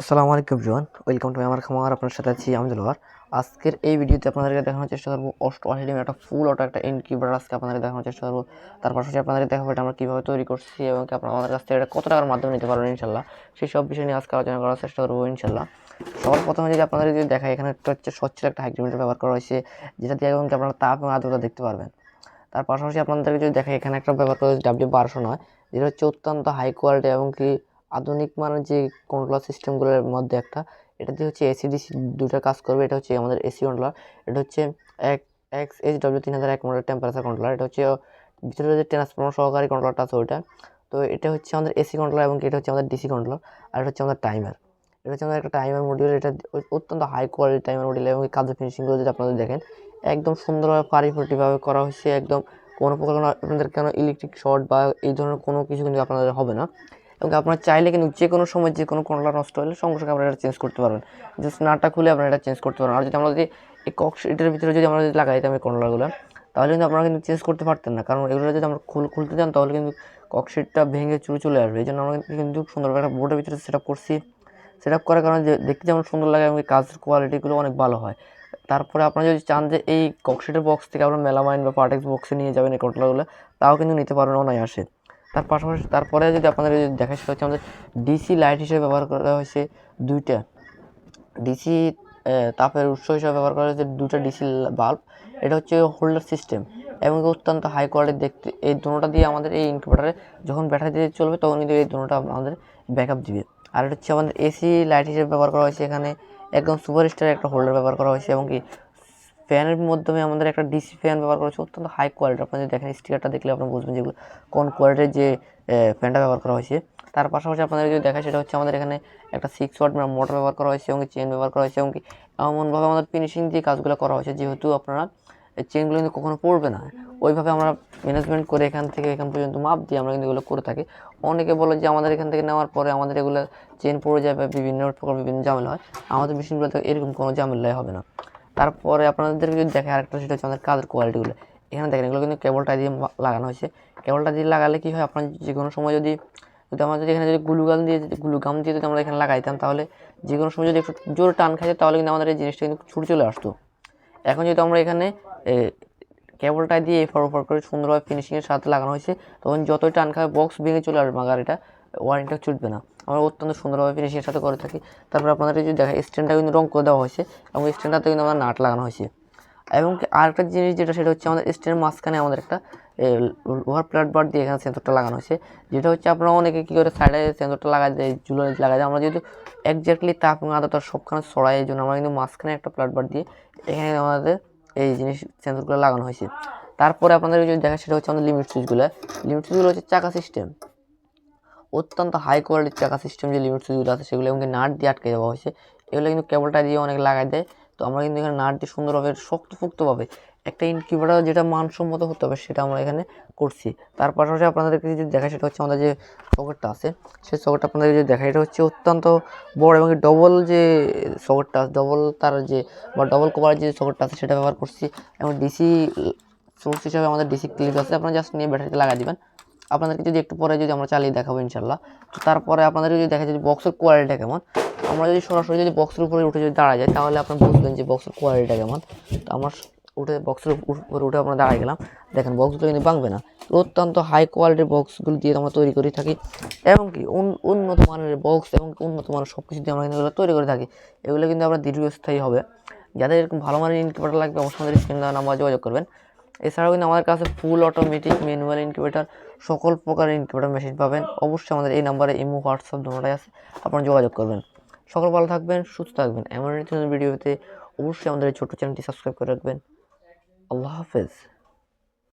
আসসালামু আলাইকুম জোয়ান, ওয়েলকাম টু আমার খামার, আপনার সাথে আছি আমি দিলওয়ার আজকের এই ভিডিওতে আপনাদেরকে দেখানোর চেষ্টা করব অষ্টআশি ডিমের একটা ফুল অটো একটা ইনকিউবেটার আজকে আপনাদের দেখানোর চেষ্টা করব। তার পাশাপাশি আপনাদের দেখাবো এটা আমরা কীভাবে তৈরি করছি এবং আপনারা আমাদের কাছ থেকে কত টাকার মাধ্যমে নিতে পারবেন ইনশাল্লাহ। সেই সব বিষয় নিয়ে আজকে আলোচনা করার চেষ্টা করব ইনশাল্লাহ। সবার প্রথমে যদি আপনাদের যদি দেখায় এখানে একটা হচ্ছে স্বচ্ছ একটা হাইগ্রিমিটার ব্যবহার করা হয়েছে, যেটা দিয়ে এবং আপনারা তাপ এবং আর্দ্রতা দেখতে পারবেন। তার পাশাপাশি আপনাদেরকে যদি দেখায় এখানে একটা ব্যবহার করা হয়েছে ডাব্লিউ বারোশো নয়, যেটা হচ্ছে অত্যন্ত হাই কোয়ালিটি এবং কি আধুনিক মানের যে কন্ট্রোলার সিস্টেমগুলোর মধ্যে একটা, এটা দিয়ে হচ্ছে এসি ডিসি দুটো কাজ করবে। এটা হচ্ছে আমাদের এসি কন্ট্রোলার এটা হচ্ছে এক এক্স এইচ ডাব্লিউ তিন হাজার এক মডেল টেম্পারেচার কন্ট্রোলার এটা হচ্ছে ভিতরে যে ট্রান্সফর্মার সহকারী কন্ট্রোলারটা আছে ওইটা। তো এটা হচ্ছে আমাদের এসি কন্ট্রোলার এবং এটা হচ্ছে আমাদের ডিসি কন্ট্রোলার আর এটা হচ্ছে আমাদের টাইমার এটা হচ্ছে আমাদের একটা টাইমার মডিউল এটা অত্যন্ত হাই কোয়ালিটি টাইমার মডিউল এবং কাজের ফিনিশিংগুলো যদি আপনাদের দেখেন, একদম সুন্দরভাবে পারিপাটিভাবে করা হয়েছে একদম কোনো প্রকার কোনো আপনাদের কেন ইলেকট্রিক শর্ট বা এই ধরনের কোনো কিছু কিন্তু আপনাদের হবে না। এবং আপনার চাইলে কিন্তু যে কোনো সময় যে কোনো কন্ট্রোলার নষ্ট হলে সঙ্গে সঙ্গে আপনারা এটা চেঞ্জ করতে পারবেন। জাস্ট নাটটা খুলে আপনারা এটা চেঞ্জ করতে পারবেন। আর যদি আমরা যদি এই কক এটার ভিতরে যদি আমরা যদি লাগাই দিতাম এই কন্ট্রোলারগুলো তাহলে কিন্তু আপনারা কিন্তু চেঞ্জ করতে পারতেন না। কারণ এগুলো যদি আমরা খুল, খুলতে যান তাহলে কিন্তু ককশিটটা ভেঙে চুরে চলে আসবে। এই জন্য আমরা কিন্তু সুন্দরভাবে একটা বোর্ডের ভিতরে সেট আপ করছি। সেট আপ করার কারণে যে দেখতে যেমন সুন্দর লাগে এবং কাজের কোয়ালিটিগুলো অনেক ভালো হয়। তারপরে আপনারা যদি চান যে এই ককশিটের বক্স থেকে আপনারা মেলামাইন বা পার্টেক্স বক্সে নিয়ে যাবেন এই কন্ট্রোলারগুলো তাও কিন্তু নিতে পারবেন অনায়াসে। তার পাশাপাশি তারপরে যদি আপনাদের দেখা সেটা হচ্ছে আমাদের ডিসি লাইট হিসেবে ব্যবহার করা হয়েছে দুইটা। ডিসি তাপের উৎস হিসেবে ব্যবহার করা হয়েছে দুটো ডিসি বাল্ব এটা হচ্ছে হোল্ডার সিস্টেম এবং অত্যন্ত হাই কোয়ালিটি দেখতে। এই দুটোটা দিয়ে আমাদের এই ইনকিউবেটারে যখন ব্যাটারি দিয়ে চলবে তখন কিন্তু এই দুটোটা আমাদের ব্যাকআপ দিবে। আর এটা হচ্ছে আমাদের এসি লাইট হিসেবে ব্যবহার করা হয়েছে এখানে। একদম সুপার স্টার একটা হোল্ডার ব্যবহার করা হয়েছে এবং কি ফ্যানের মাধ্যমে আমাদের একটা ডিসি ফ্যান ব্যবহার করা হচ্ছে, অত্যন্ত হাই কোয়ালিটি আপনারা যদি দেখেন স্টিকারটা দেখলে আপনারা বুঝবেন যেগুলো কোন কোয়ালিটির যে ফ্যানটা ব্যবহার করা হয়েছে। তার পাশাপাশি আপনাদের যদি দেখা সেটা হচ্ছে আমাদের এখানে একটা সিক্স ওয়াট মোটর ব্যবহার করা হয়েছে এবং চেন ব্যবহার করা হয়েছে এবং এমনভাবে আমাদের ফিনিশিং দিয়ে কাজগুলো করা হয়েছে, যেহেতু আপনারা চেনগুলো কিন্তু কখনো পড়বে না। ওইভাবে আমরা ম্যানেজমেন্ট করে এখান থেকে এখান পর্যন্ত মাপ দিয়ে আমরা কিন্তু এগুলো করে থাকি। অনেকে বলে যে আমাদের এখান থেকে নেওয়ার পরে আমাদের এগুলো চেন পড়ে যাবে, বিভিন্ন প্রকার বিভিন্ন ঝামেলা হয়। আমাদের মেশিনগুলোতে এরকম কোনো ঝামেলাই হবে না। তারপরে আপনাদেরকে যদি দেখে আরেকটা সেটা হচ্ছে আমাদের কাজের কোয়ালিটিগুলো এখানে দেখেন, এগুলো কিন্তু কেবলটা দিয়ে লাগানো হয়েছে। কেবলটা দিয়ে লাগালে কী হয়, আপনার যে কোনো সময় যদি যদি আমরা যদি এখানে যদি গ্লুগাম দিয়ে গ্লুগাম দিয়ে যদি আমরা এখানে লাগাইতাম, তাহলে যে কোনো সময় যদি একটু জোর টান খাইতে, তাহলে কিন্তু আমাদের এই জিনিসটা কিন্তু ছুটে চলে আসতো। এখন যেহেতু আমরা এখানে কেবলটা দিয়ে এফার ওফার করে সুন্দরভাবে ফিনিশিংয়ের সাথে লাগানো হয়েছে, তখন যতই টান খাবে বক্স ভেঙে চলে আসবে গাড়িটা। ওয়ারেন্টিটা ছুটবে না। আমরা অত্যন্ত সুন্দরভাবে ফিনিশিংয়ের সাথে করে থাকি। তারপর আপনাদের যদি দেখা স্ট্যান্ডটা কিন্তু রং করে দেওয়া হয়েছে এবং স্ট্যান্ডটাতে কিন্তু আমার নাট লাগানো হয়েছে। এবং আরেকটা জিনিস যেটা, সেটা হচ্ছে আমাদের স্ট্যান্ডের মাঝখানে আমাদের একটা লোহার প্লাট বার দিয়ে এখানে সেন্সরটা লাগানো হয়েছে। যেটা হচ্ছে আপনারা অনেকে কী করে সাইডে সেন্সরটা লাগাই দেয় চুলো লাগাই দেয়। আমরা যেহেতু একজাক্টলি তাপ এবং আদাটা সবখানে ছড়াই, এই জন্য আমরা কিন্তু মাঝখানে একটা প্লাট বার দিয়ে এখানে আমাদের এই জিনিস সেন্সরগুলো লাগানো হয়েছে। তারপরে আপনাদের যদি দেখা সেটা হচ্ছে আমাদের লিমিট সুইচগুলো লিমিট সুইচগুলো হচ্ছে চাকা সিস্টেম অত্যন্ত হাই কোয়ালিটির চাকা সিস্টেম যে লিমিট সুইচগুলো আছে, সেগুলো এবং নাট দিয়ে আটকে দেওয়া হয়েছে। এগুলো কিন্তু কেবলটা দিয়ে অনেক লাগাই দেয়। তো আমরা কিন্তু এখানে নাট দিয়ে সুন্দরভাবে, শক্তপোক্তভাবে একটা ইনকিউবেটার যেটা মানসম্মত হতে হবে, সেটা আমরা এখানে করছি। তার পাশাপাশি আপনাদেরকে যদি দেখা সেটা হচ্ছে আমাদের যে সকেটটা আছে, সেই সকেটটা আপনাদের যদি দেখা এটা হচ্ছে অত্যন্ত বড় এবং ডবল যে সকেটটা ডবল তার যে বা ডবল কভার যে সকেটটা আছে, সেটা ব্যবহার করছি। এবং ডিসি সোর্স হিসাবে আমাদের ডিসি ক্লিক আছে, আপনারা জাস্ট নিয়ে ব্যাটারিতে লাগাই দিবেন। আপনাদেরকে যদি একটু পরে যদি আমরা চালিয়ে দেখাবো ইনশাল্লাহ তো তারপরে আপনাদের যদি দেখা যদি বক্সের কোয়ালিটিটা কেমন, আমরা যদি সরাসরি যদি বক্সের উপরে উঠে যদি দাঁড়া যায় তাহলে আপনার বুঝবেন যে বক্সের কোয়ালিটিটা কেমন। তো আমার উঠে বক্সের উপরে উঠে আমরা দাঁড়াই গেলাম। দেখেন বক্সগুলো কিন্তু ভাঙবে না। অত্যন্ত হাই কোয়ালিটির বক্সগুলো দিয়ে আমরা তৈরি করে থাকি। এবং কি উন্নত মানের বক্স এবং উন্নত মানের সব কিছু দিয়ে আমরা কিন্তু তৈরি করে থাকি। এগুলো কিন্তু আমরা দীর্ঘস্থায়ী হবে। যাদের এরকম ভালো মানের ইনকিউবেটার লাগবে, অবশ্যই আমাদের স্ক্রিন দেওয়া নাম্বার যোগাযোগ করবেন। এছাড়াও কিন্তু আমাদের কাছে ফুল অটোমেটিক ম্যানুয়াল ইনকিউবেটার সকল প্রকার ইনকিউবেটার মেশিন পাবেন। অবশ্যই আমাদের এই নাম্বারে ইমো, হোয়াটসঅ্যাপ দুটোটাই আছে, আপনারা যোগাযোগ করবেন। সকল ভালো থাকবেন, সুস্থ থাকবেন। এমন ভিডিওতে অবশ্যই আমাদের এই ছোটো চ্যানেলটি সাবস্ক্রাইব করে রাখবেন। আল্লাহ হাফেজ।